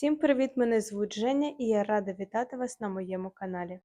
Всім привіт! Мене звуть Женя і я рада вітати вас на моєму каналі.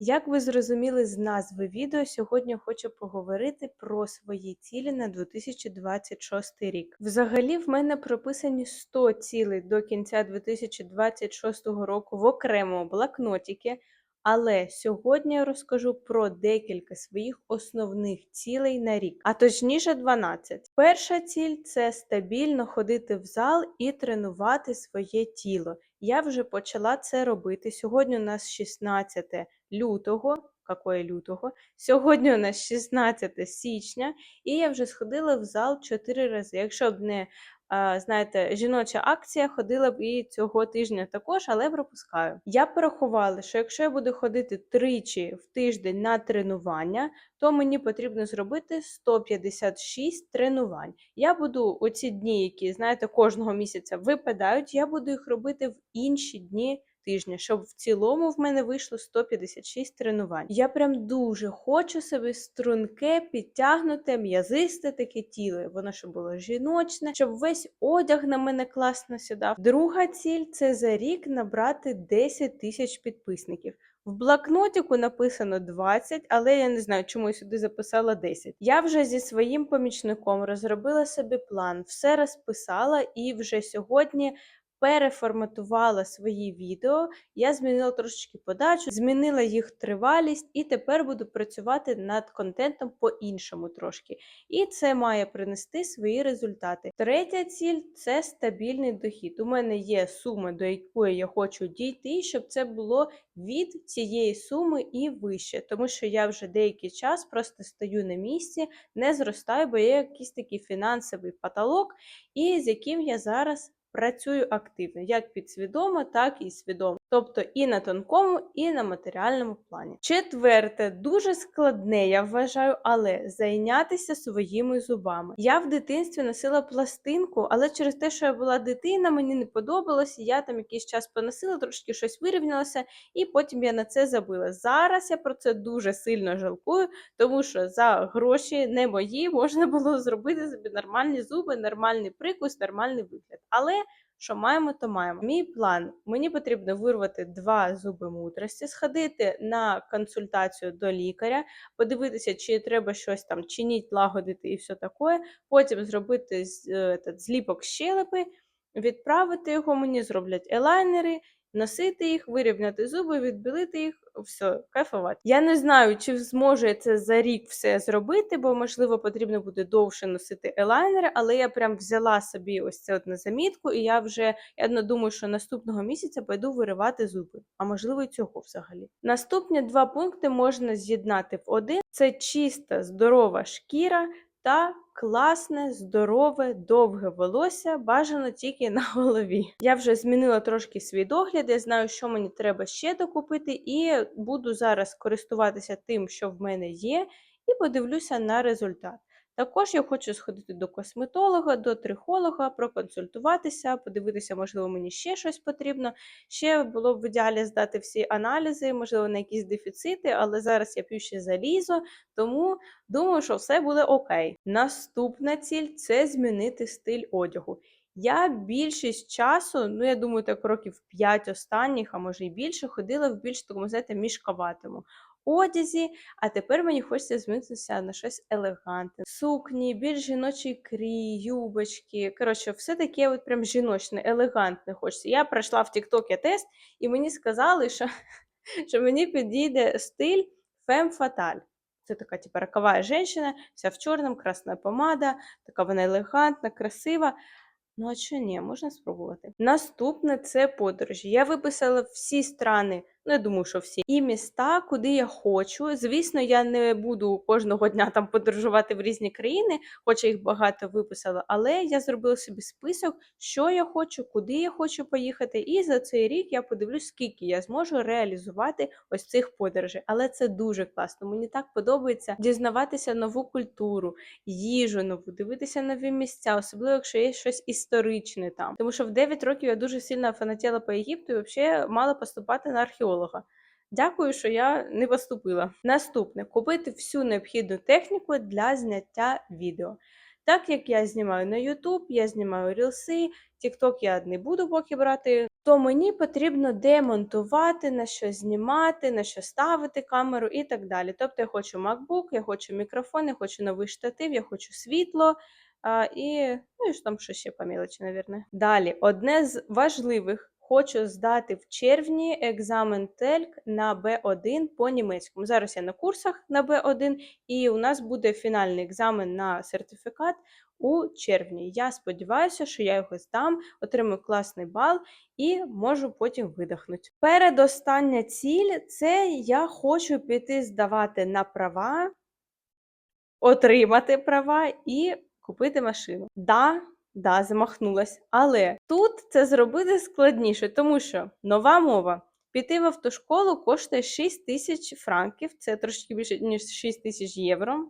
Як ви зрозуміли з назви відео, сьогодні хочу поговорити про свої цілі на 2026 рік. Взагалі, в мене прописані 100 цілей до кінця 2026 року в окремому блокнотіки. Але сьогодні я розкажу про декілька своїх основних цілей на рік, а точніше 12. Перша ціль це стабільно ходити в зал і тренувати своє тіло. Я вже почала це робити. Сьогодні у нас 16 лютого. Какое лютого? Сьогодні у нас 16 січня, і я вже сходила в зал 4 рази. Якщо б не знаєте, жіноча акція ходила б і цього тижня також, але пропускаю. Я порахувала, що якщо я буду ходити тричі в тиждень на тренування, то мені потрібно зробити 156 тренувань. Я буду оці дні, які знаєте, кожного місяця випадають, я буду їх робити в інші дні тижня, щоб в цілому в мене вийшло 156 тренувань. Я прям дуже хочу собі струнке, підтягнуте, м'язисте таке тіло. Воно щоб було жіночне, щоб весь одяг на мене класно сідав. Друга ціль це за рік набрати 10 тисяч підписників. В блокнотику написано 20, але я не знаю, чому я сюди записала 10. Я вже зі своїм помічником розробила собі план, все розписала і вже сьогодні переформатувала свої відео, я змінила трошечки подачу, змінила їх тривалість, і тепер буду працювати над контентом по-іншому трошки. І це має принести свої результати. Третя ціль це стабільний дохід. У мене є сума, до якої я хочу дійти, щоб це було від цієї суми і вище, тому що я вже деякий час просто стою на місці, не зростаю, бо є якийсь такий фінансовий потолок, і з яким я зараз працюю активно, як підсвідомо, так і свідомо. Тобто і на тонкому, і на матеріальному плані. Четверте, дуже складне, я вважаю, але зайнятися своїми зубами. Я в дитинстві носила пластинку, але через те, що я була дитина, мені не подобалось, я там якийсь час поносила, трошки щось вирівнялося, і потім я на це забила. Зараз я про це дуже сильно жалкую, тому що за гроші не мої можна було зробити собі нормальні зуби, нормальний прикус, нормальний вигляд. Але що маємо, то маємо. Мій план: мені потрібно вирвати два зуби мудрості, сходити на консультацію до лікаря, подивитися, чи треба щось там чиніть, лагодити і все таке. Потім зробити е, зліпок щелепи, відправити його, мені зроблять елайнери носити їх, вирівняти зуби, відбілити їх, все, кайфувати. Я не знаю, чи зможу я це за рік все зробити, бо, можливо, потрібно буде довше носити елайнери, але я прям взяла собі ось це от на замітку, і я вже я думаю, що наступного місяця пойду виривати зуби, а можливо, і цього взагалі. Наступні два пункти можна з'єднати в один: це чиста, здорова шкіра та класне, здорове, довге волосся, бажано тільки на голові. Я вже змінила трошки свій догляд, я знаю, що мені треба ще докупити, і буду зараз користуватися тим, що в мене є, і подивлюся на результат. Також я хочу сходити до косметолога, до трихолога, проконсультуватися, подивитися, можливо, мені ще щось потрібно. Ще було б в ідеалі здати всі аналізи, можливо, на якісь дефіцити, але зараз я п'ю ще залізо, тому думаю, що все буде окей. Наступна ціль це змінити стиль одягу. Я більшість часу, ну я думаю, так років 5 останніх, а може й більше, ходила в більш такому, знаєте, мішкаватому одязі, а тепер мені хочеться змінитися на щось елегантне. Сукні, більш жіночий крій, юбочки. Коротше, все таке от прям жіночне, елегантне хочеться. Я пройшла в TikTok тест, і мені сказали, що, що мені підійде стиль фем фаталь. Це така, типу, рокова жінка, вся в чорному, красна помада, така вона елегантна, красива. Ну, а що ні, можна спробувати. Наступне це подорожі. Я виписала всі страни Я думаю, що всі і міста, куди я хочу. Звісно, я не буду кожного дня там подорожувати в різні країни, хоча їх багато виписала, але я зробила собі список, що я хочу, куди я хочу поїхати. І за цей рік я подивлюсь, скільки я зможу реалізувати ось цих подорожей. Але це дуже класно. Мені так подобається дізнаватися нову культуру, їжу нову, дивитися нові місця, особливо якщо є щось історичне там. Тому що в 9 років я дуже сильно фанатіла по Єгипту і взагалі мала поступати на археолога психолога. Дякую, що я не поступила. Наступне купити всю необхідну техніку для зняття відео. Так як я знімаю на YouTube, я знімаю рілси, TikTok я не буду поки брати, то мені потрібно демонтувати, на що знімати, на що ставити камеру і так далі. Тобто я хочу MacBook, я хочу мікрофон, я хочу новий штатив, я хочу світло. А, і, ну, і там що ще по мелочі, навірно. Далі, одне з важливих. Хочу здати в червні екзамен ТЕЛЬК на Б1 по німецькому. Зараз я на курсах на Б1, і у нас буде фінальний екзамен на сертифікат у червні. Я сподіваюся, що я його здам, отримаю класний бал і можу потім видихнути. Передостання ціль це я хочу піти здавати на права, отримати права і купити машину. Да, да, замахнулась. Але тут це зробити складніше, тому що нова мова. Піти в автошколу коштує 6 тисяч франків, це трошки більше, ніж 6 тисяч євро.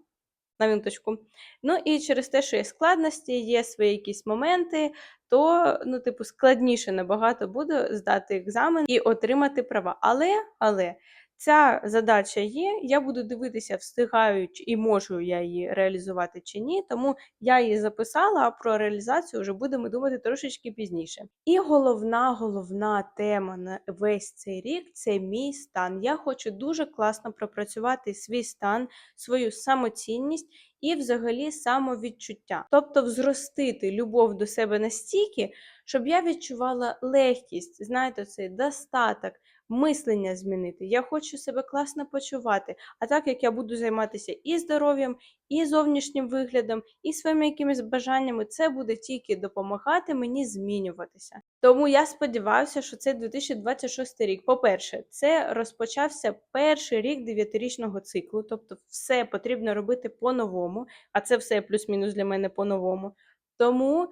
На минуточку. Ну і через те, що є складності, є свої якісь моменти, то, ну, типу, складніше набагато буде здати екзамен і отримати права. Але, але ця задача є. Я буду дивитися, встигаю і можу я її реалізувати чи ні. Тому я її записала, а про реалізацію вже будемо думати трошечки пізніше. І головна, головна тема на весь цей рік це мій стан. Я хочу дуже класно пропрацювати свій стан, свою самоцінність і взагалі самовідчуття. Тобто взростити любов до себе настільки, щоб я відчувала легкість, знаєте, цей достаток, мислення змінити. Я хочу себе класно почувати. А так як я буду займатися і здоров'ям, і зовнішнім виглядом, і своїми якимись бажаннями, це буде тільки допомагати мені змінюватися. Тому я сподіваюся, що це 2026 рік. По-перше, це розпочався перший рік дев'ятирічного циклу, тобто все потрібно робити по-новому, а це все плюс-мінус для мене по-новому. Тому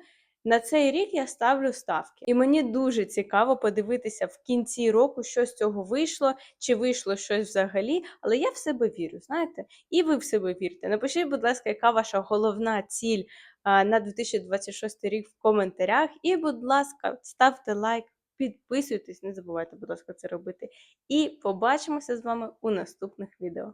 на цей рік я ставлю ставки. І мені дуже цікаво подивитися в кінці року, що з цього вийшло, чи вийшло щось взагалі. Але я в себе вірю, знаєте, і ви в себе вірте. Напишіть, будь ласка, яка ваша головна ціль на 2026 рік в коментарях. І, будь ласка, ставте лайк, підписуйтесь, не забувайте, будь ласка, це робити. І побачимося з вами у наступних відео.